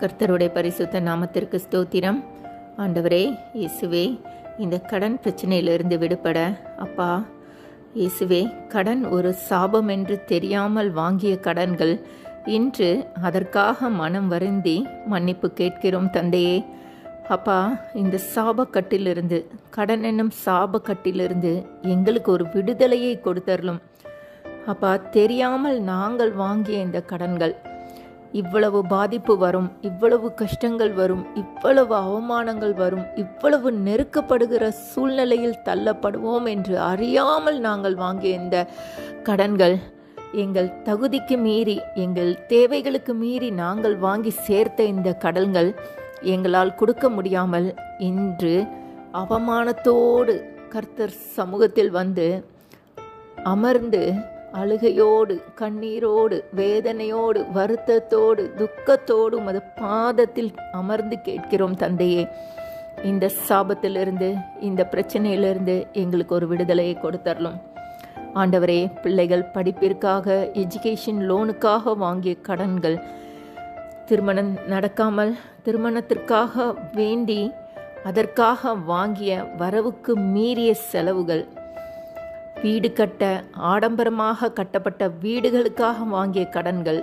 கர்த்தருடைய பரிசுத்த நாமத்திற்கு ஸ்தோத்திரம். ஆண்டவரே இயேசுவே இந்த கடன் பிரச்சனையிலிருந்து விடுபட. அப்பா இயேசுவே கடன் ஒரு சாபம் என்று தெரியாமல் வாங்கிய கடன்கள் இன்று அதற்காக மனம் வருந்தி மன்னிப்பு கேட்கிறோம் தந்தையே. அப்பா இந்த சாபக்கட்டிலிருந்து கடன் என்னும் சாபக்கட்டிலிருந்து எங்களுக்கு ஒரு விடுதலையை கொடுத்தரலும் அப்பா தெரியாமல் நாங்கள் வாங்கிய இந்த கடன்கள் இவ்வளவு பாதிப்பு வரும் இவ்வளவு கஷ்டங்கள் வரும் இவ்வளவு அவமானங்கள் வரும் இவ்வளவு நெருக்கப்படுகிற சூழ்நிலையில் தள்ளப்படுவோம் என்று அறியாமல் நாங்கள் வாங்கிய இந்த கடன்கள் எங்கள் தகுதிக்கு மீறி எங்கள் தேவைகளுக்கு மீறி நாங்கள் வாங்கி சேர்த்த இந்த கடன்கள் எங்களால் கொடுக்க முடியாமல் இன்று அவமானத்தோடு கர்த்தர் சமூகத்தில் வந்து அமர்ந்து அழுகையோடு கண்ணீரோடு வேதனையோடு வருத்தத்தோடு துக்கத்தோடு உமது பாதத்தில் அமர்ந்து கேட்கிறோம் தந்தையே. இந்த சாபத்திலிருந்து இந்த பிரச்சனையிலிருந்து எங்களுக்கு ஒரு விடுதலையை கொடுத்தரலும். ஆண்டவரே பிள்ளைகள் படிப்பிற்காக எஜுகேஷன் லோனுக்காக வாங்கிய கடன்கள் திருமணம் நடக்காமல் திருமணத்திற்காக வேண்டி அதற்காக வாங்கிய வரவுக்கு மீறிய செலவுகள். வீடு கட்ட ஆடம்பரமாக கட்டப்பட்ட வீடுகளுக்காக வாங்கிய கடன்கள்.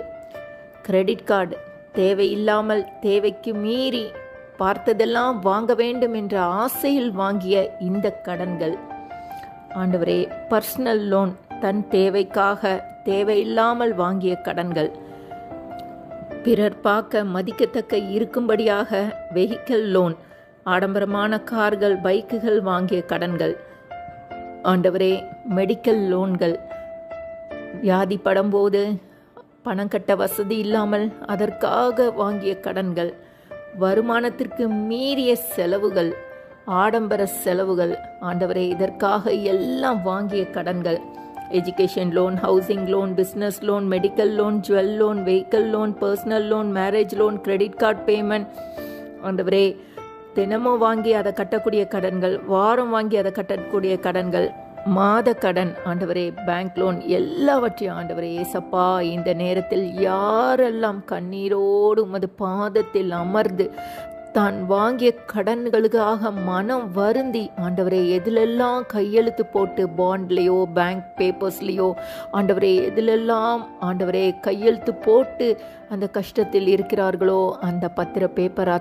கிரெடிட் கார்டு தேவையில்லாமல் தேவைக்கு மீறி பார்த்ததெல்லாம் வாங்க வேண்டும் என்ற ஆசையில் வாங்கிய இந்த கடன்கள். ஆண்டவரே பர்சனல் லோன் தன் தேவைக்காக தேவையில்லாமல் வாங்கிய கடன்கள். பிறர் பார்க்க மதிக்கத்தக்க இருக்கும்படியாக வெஹிக்கிள் லோன் ஆடம்பரமான கார்கள் பைக்குகள் வாங்கிய கடன்கள். ஆண்டவரே மெடிக்கல் லோன்கள் வியாதி படும்போது பணம் கட்ட வசதி இல்லாமல் அதற்காக வாங்கிய கடன்கள் வருமானத்திற்கு மீறிய செலவுகள் ஆடம்பர செலவுகள். ஆண்டவரே இதற்காக எல்லாம் வாங்கிய கடன்கள். Education loan housing loan business loan medical loan jewel loan vehicle loan personal loan marriage loan credit card payment ஆண்டவரே தினமும் வாங்கி அதை கட்டக்கூடிய கடன்கள் வாரம் வாங்கி அதை கட்டக்கூடிய கடன்கள் மாத கடன் ஆண்டவரே பேங்க் லோன் எல்லாவற்றையும் ஆண்டவரே ஏசப்பா இந்த நேரத்தில் யாரெல்லாம் கண்ணீரோடு உமது பாதத்தில் அமர்ந்து தான் வாங்கிய கடன்களுக்காக மனம் வருந்தி ஆண்டவரே எதிலெல்லாம் கையெழுத்து போட்டு பாண்ட்லேயோ பேங்க் பேப்பர்ஸ்லேயோ ஆண்டவரே எதிலெல்லாம் ஆண்டவரே கையெழுத்து போட்டு அந்த கஷ்டத்தில் இருக்கிறார்களோ அந்த பத்திர பேப்பர்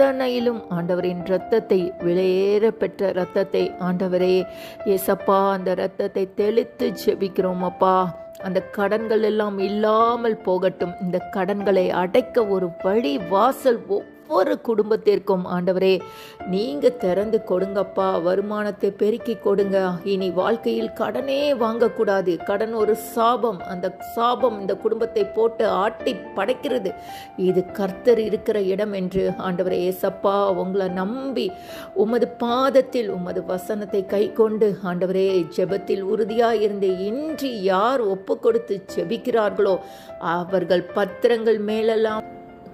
அத்தனையிலும் ஆண்டவரின் இரத்தத்தை விலையேற பெற்ற இரத்தத்தை ஆண்டவரே ஏசப்பா அந்த இரத்தத்தை தெளித்து ஜெபிக்கிறோம் அப்பா. அந்த கடன்கள் எல்லாம் இல்லாமல் போகட்டும். இந்த கடன்களை அடைக்க ஒரு வழி வாசல் ஒவ்வொரு குடும்பத்திற்கும் ஆண்டவரே நீங்க திறந்து கொடுங்கப்பா வருமானத்தை பெருக்கி கொடுங்க. இனி வாழ்க்கையில் கடனே வாங்கக்கூடாது. கடன் ஒரு சாபம். அந்த சாபம் இந்த குடும்பத்தை போட்டு ஆட்டி படைக்கிறது. இது கர்த்தர் இருக்கிற இடம் என்று ஆண்டவரே ஏசப்பா உங்களை நம்பி உமது பாதத்தில் உமது வசனத்தை கை கொண்டு ஆண்டவரே ஜெபத்தில் உறுதியாக இருந்து இன்றி யார் ஒப்பு கொடுத்து ஜெபிக்கிறார்களோ அவர்கள் பத்திரங்கள் மேலெல்லாம்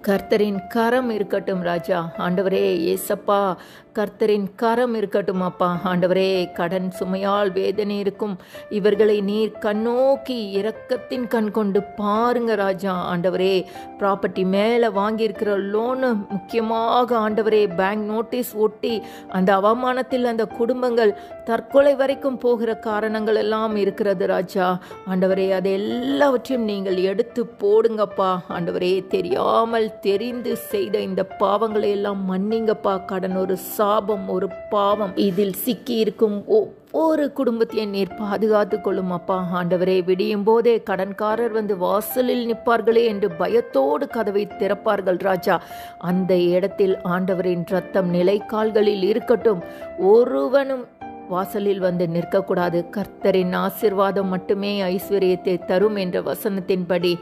கர்த்தரின் கரம் இருக்கட்டும் ராஜா. ஆண்டவரே ஏசப்பா கர்த்தரின் கரம் இருக்கட்டும் அப்பா. ஆண்டவரே கடன் சுமையால் வேதனை இருக்கும். இவர்களை நீர் கண்ணோக்கி இரக்கத்தின் கண் கொண்டு பாருங்க ராஜா. ஆண்டவரே ப்ராப்பர்ட்டி மேலே வாங்கியிருக்கிற லோனு முக்கியமாக ஆண்டவரே பேங்க் நோட்டீஸ் ஒட்டி அந்த அவமானத்தில் அந்த குடும்பங்கள் தற்கொலை வரைக்கும் போகிற காரணங்கள் எல்லாம் இருக்கிறது ராஜா. ஆண்டவரே அதை எல்லாவற்றையும் நீங்கள் எடுத்து போடுங்கப்பா. ஆண்டவரே தெரியாமல் தெரிந்து செய்த இந்த பாவங்களை எல்லாம் மன்னிங்கப்பா. கடன் ஒரு சாபம் ஒரு பாவம் இதில் சிக்கி இருக்கும் ஒவ்வொரு குடும்பத்தையும் நீர் பாதுகாத்து கொள்ளும் அப்பா. ஆண்டவரே விடியும் போதே கடன்காரர் வந்து வாசலில் நிற்பார்களே என்று பயத்தோடு கதவை திறப்பார்கள் ராஜா. அந்த இடத்தில் ஆண்டவரின் ரத்தம் நிலைக்கால்களில் இருக்கட்டும். ஒருவனும் வாசலில் வந்து நிற்கக்கூடாது. கர்த்தரின் ஆசிர்வாதம் மட்டுமே ஐஸ்வர்யத்தை தரும் என்ற வசனத்தின்படி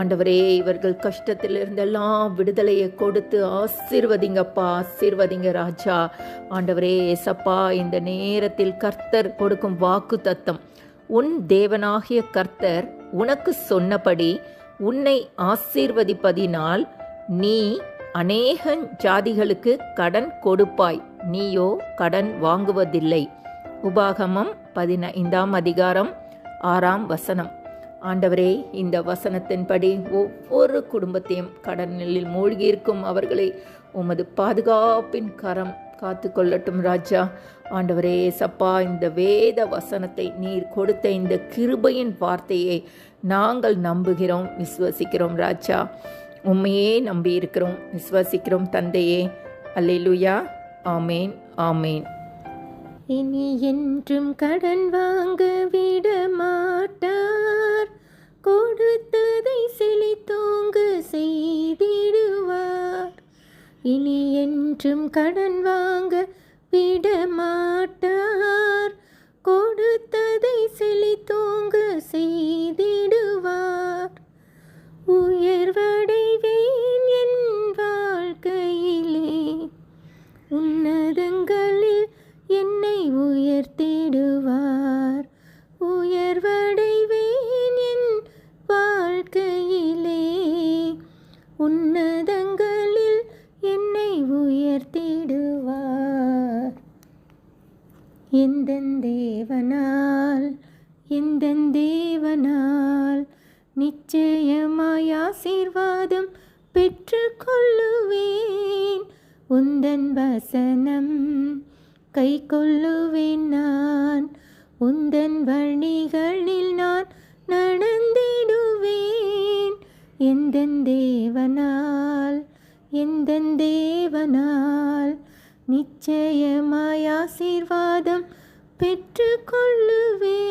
ஆண்டவரே இவர்கள் கஷ்டத்திலிருந்தெல்லாம் விடுதலையை கொடுத்து ஆசீர்வதிங்கப்பா ஆசீர்வதிங்க ராஜா. ஆண்டவரே ஏசப்பா இந்த நேரத்தில் கர்த்தர் கொடுக்கும் வாக்கு தத்தம் உன் தேவனாகிய கர்த்தர் உனக்கு சொன்னபடி உன்னை ஆசீர்வதிப்பதினால் நீ அநேக ஜாதிகளுக்கு கடன் கொடுப்பாய். நீயோ கடன் வாங்குவதில்லை. உபாகமம் பதினைந்தாம் அதிகாரம் ஆறாம் வசனம். ஆண்டவரே இந்த வசனத்தின்படி ஒவ்வொரு குடும்பத்தையும் கடனில் மூழ்கியிருக்கும் அவர்களை உமது பாதுகாப்பின் கரம் காத்து கொள்ளட்டும் ராஜா. ஆண்டவரே சப்பா இந்த வேத வசனத்தை நீர் கொடுத்த இந்த கிருபையின் வார்த்தையை நாங்கள் நம்புகிறோம் விசுவசிக்கிறோம் ராஜா. உண்மையே நம்பி இருக்கிறோம் விசுவசிக்கிறோம் தந்தையே. அல்லேலுயா. ஆமேன் ஆமேன். இனி என்றும் கடன் வாங்க விட மாட்டார். கொடுத்ததை செழித்தோங்க செய்திடுவார். இனி என்றும் கடன் வாங்க விட மாட்டார். கொடுத்ததை செழித்தோங்க செய்தி எந்தெந்தேவனால் எந்தெந்தேவனால் நிச்சயமாய் ஆசீர்வாதம் பெற்றுக்கொள்ளுவேன். உந்தன் வசனம் கை கொள்ளுவேன் நான். உந்தன் வழிகளில் நான் நடந்திடுவேன். எந்தன் தேவனால் எந்தன் தேவனால் நிச்சயமாய் ஆசீர்வாதம் பெற்றுக்கொள்ளுவேன்.